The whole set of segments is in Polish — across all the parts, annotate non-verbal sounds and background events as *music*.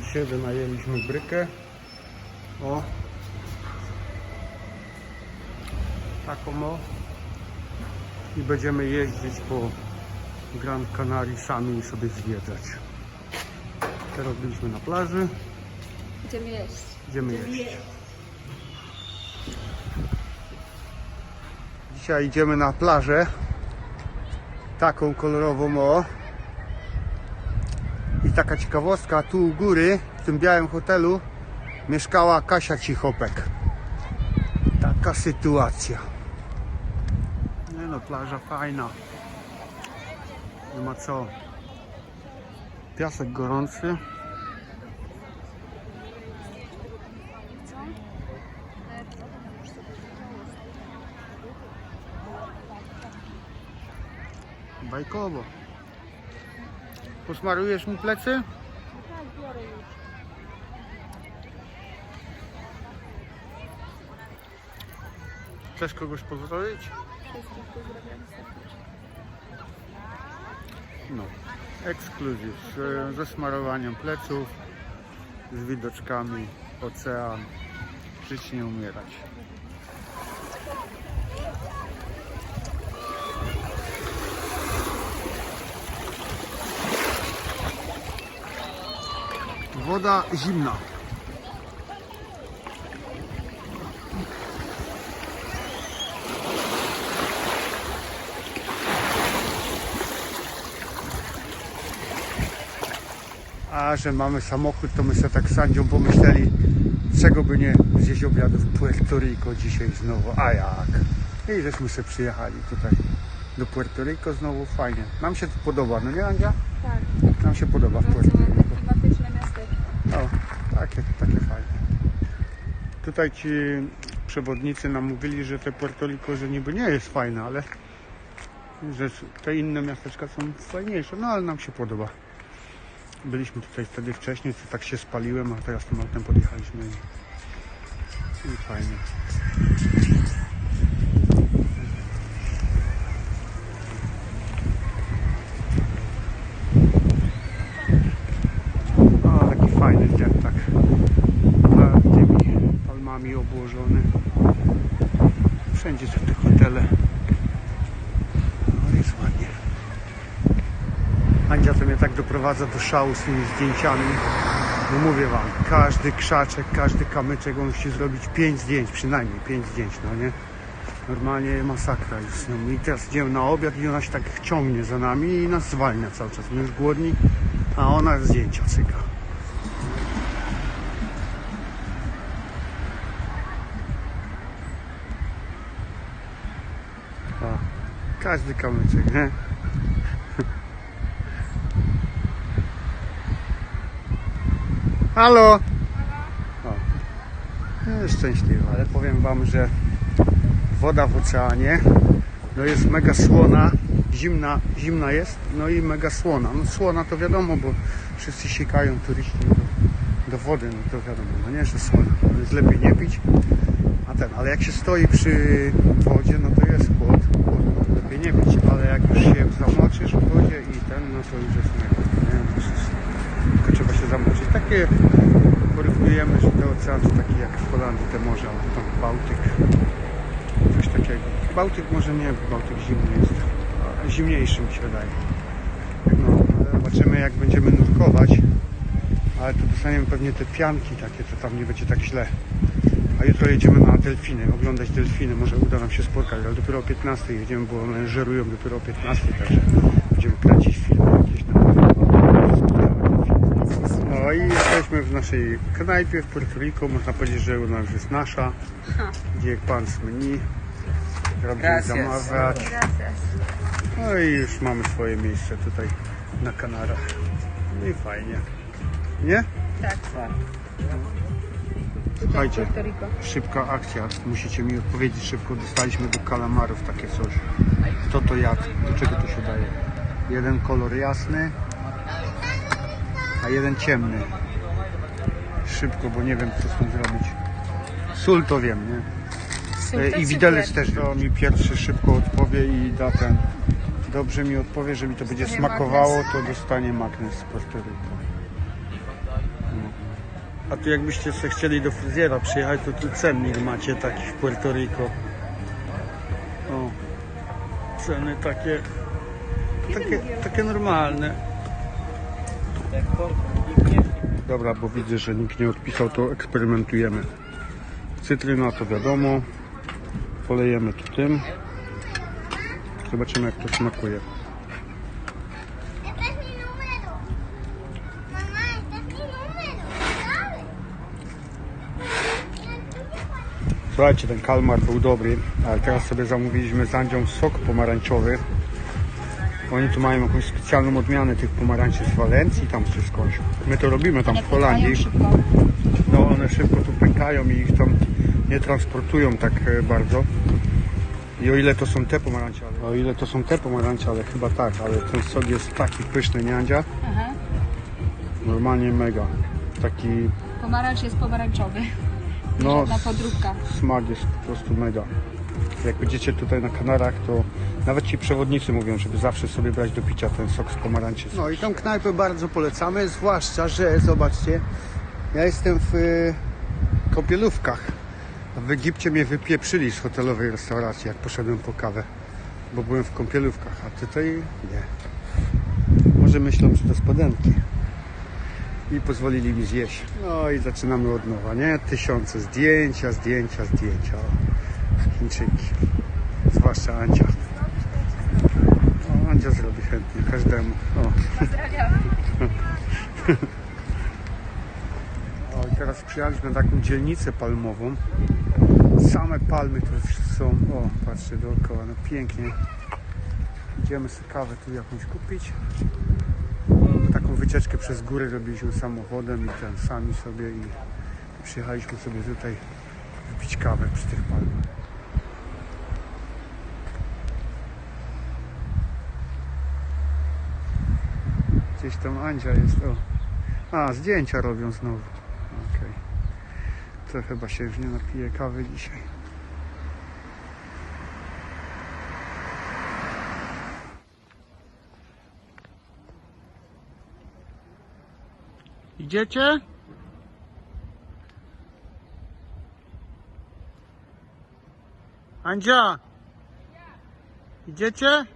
Dzisiaj wynajęliśmy brykę. O. Taką o. I będziemy jeździć po Gran Canaria sami i sobie zwiedzać. Teraz byliśmy na plaży. Idziemy jeść. Idziemy jeść. Dzisiaj idziemy na plażę. Taką kolorową o. Taka ciekawostka, tu u góry, w tym białym hotelu, mieszkała Kasia Cichopek. Taka sytuacja. Nie no, plaża fajna. Nie ma co. Piasek gorący. Bajkowo. Posmarujesz mi plecy? Chcesz kogoś pozdrowić? No. Ekskluzyw z, ze smarowaniem pleców, z widoczkami, ocean. Żyć nie umierać. Woda zimna. A że mamy samochód, to my sobie tak z Sandzią pomyśleli, czego by nie zjeść obiadu w Puerto Rico dzisiaj znowu. A jak? I żeśmy sobie przyjechali tutaj do Puerto Rico znowu fajnie. Nam się to podoba, no nie Andzia? Tak, Nam się podoba w Puerto Rico. No, takie, takie fajne. Tutaj ci przewodnicy nam mówili, że te Puerto Rico, że niby nie jest fajne, ale że te inne miasteczka są fajniejsze, no ale nam się podoba. Byliśmy tutaj wtedy wcześniej, to tak się spaliłem, a teraz tym autem podjechaliśmy i, i fajnie. O, taki fajny dzień, tak a tymi palmami Wszędzie są te hotele. No jest ładnie. Andzia to mnie tak doprowadza do szału z tymi zdjęciami. No mówię wam, każdy krzaczek, każdy kamyczek, on musi zrobić 5 zdjęć, przynajmniej 5 zdjęć, no nie? Normalnie masakra jest. No i teraz idziemy na obiad i ona się tak ciągnie za nami i nas zwalnia cały czas. My już głodni, a ona zdjęcia cyka. O, każdy kamyczek, nie? Halo! O, jest szczęśliwa, ale powiem Wam, że woda w oceanie no jest mega słona, zimna, zimna jest, no i mega słona. No słona to wiadomo, bo wszyscy sikają turyści do, do wody, no to wiadomo, no nie, że słona. Jest lepiej nie pić, a ten, ale jak się stoi przy wodzie, no to jest chłod, chłod no to lepiej nie pić, ale jak już się zamoczysz w wodzie i ten, no to już jest mega, nie? To tylko trzeba się zamoczyć. Takie porównyjemy, że te oceany to takie jak w Holandii, te morza, tam Bałtyk, coś takiego. Bałtyk może nie, Bałtyk zimny jest, zimniejszy mi się wydaje. No, zobaczymy jak będziemy nurkować, ale tu dostaniemy pewnie te pianki takie, to tam nie będzie tak źle. A jutro jedziemy na delfiny, oglądać delfiny, może uda nam się spotkać, ale dopiero o 15 jedziemy, bo one żerują dopiero o 15, także będziemy kręcić filmy jakieś tam. No i jesteśmy w naszej knajpie w Puerto Rico, można powiedzieć, że ona już jest nasza, gdzie pan z menu, robi zamawiać. No i już mamy swoje miejsce tutaj na Kanarach. No i fajnie. Nie? Tak. Słuchajcie, szybka akcja. Musicie mi odpowiedzieć szybko. Dostaliśmy do kalamarów takie coś. Kto to jadł? Do czego to się daje? Jeden kolor jasny, a jeden ciemny. Szybko, bo nie wiem co z tym zrobić. Sól to wiem, nie? Sól I widelec też to mi pierwszy szybko odpowie i da ten. Dobrze mi odpowie, że mi to będzie smakowało, to dostanie magnes z Puerto Rico. A tu jakbyście sobie chcieli do fryzjera przyjechać, to tu cennik macie taki w Puerto Rico. O, ceny takie, takie, takie normalne. Dobra, bo widzę, że nikt nie odpisał, to eksperymentujemy. Cytryna to wiadomo. Polejemy tu tym. Zobaczymy jak to smakuje. Słuchajcie, ten kalmar był dobry, ale teraz sobie zamówiliśmy z Andzią sok pomarańczowy. Oni tu mają jakąś specjalną odmianę tych pomarańczy z Walencji, tam czy skądś. My to robimy tam w Holandii. No one szybko tu pękają i ich tam nie transportują tak e, bardzo. I o ile to są te pomarańcze, ale, o ile to są te pomarańcze, ale chyba tak, ale ten sok jest taki pyszny, nie Andzia? Aha. Normalnie mega. Taki, Pomarańcz jest pomarańczowy. No, Żadna podróbka. smak jest po prostu mega. Jak będziecie tutaj na Kanarach, to nawet ci przewodnicy mówią, żeby zawsze sobie brać do picia ten sok z pomarańczy. No i tą knajpę bardzo polecamy, zwłaszcza, że zobaczcie, ja jestem w y, kąpielówkach. A W Egipcie mnie wypieprzyli z hotelowej restauracji, jak poszedłem po kawę, bo byłem w kąpielówkach, a tutaj nie. Może myślą, że to spodenki. I pozwolili mi zjeść. No i zaczynamy od nowa, nie? Tysiące zdjęcia, zdjęcia, zdjęcia. Chińczyki. Zwłaszcza Andzia. O, Andzia zrobi chętnie każdemu. O. *laughs* O, i teraz przyjechaliśmy na taką dzielnicę palmową. Same palmy tu są. O, patrzcie dookoła, no pięknie. Idziemy sobie kawę tu jakąś kupić. Wycieczkę przez góry robiliśmy samochodem i ten sami sobie i przyjechaliśmy sobie tutaj wypić kawę przy tych palmach. Gdzieś tam Andzia jest. O. A, zdjęcia robią znowu. Okej. To chyba się już nie napije kawy dzisiaj. Idziecie? Andzia! Idziecie?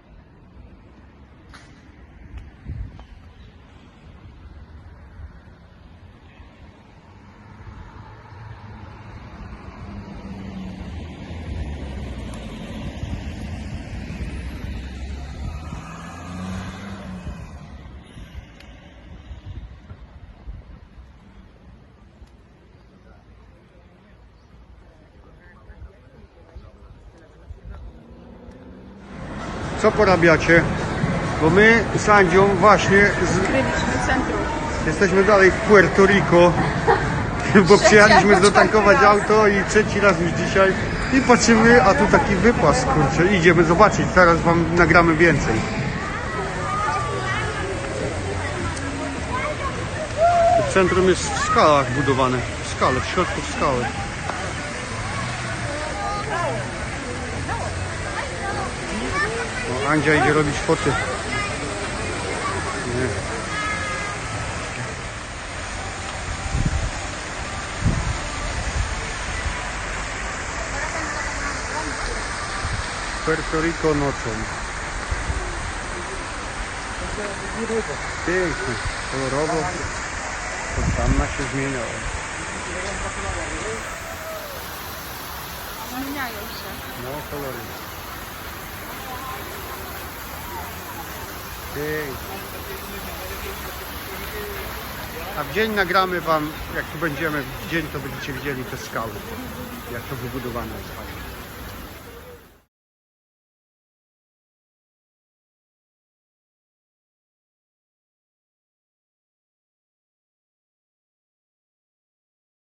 Co porabiacie? Bo my z Andzią właśnie z, Byliśmy centrum. jesteśmy dalej w Puerto Rico, bo przyjechaliśmy zatankować auto i trzeci raz już dzisiaj i patrzymy, a tu taki wypas, kurczę, idziemy zobaczyć, teraz wam nagramy więcej. Centrum jest w skałach budowane, w skale, w środku w skały. O, Andzia idzie robić foty. Nie. Puerto Rico nocą. Pięknie, kolorowo. Fontanna się zmieniała. Zmieniają się. No, kolory. A w dzień nagramy Wam, jak tu będziemy w dzień, to będziecie widzieli te skały, jak to wybudowane jest.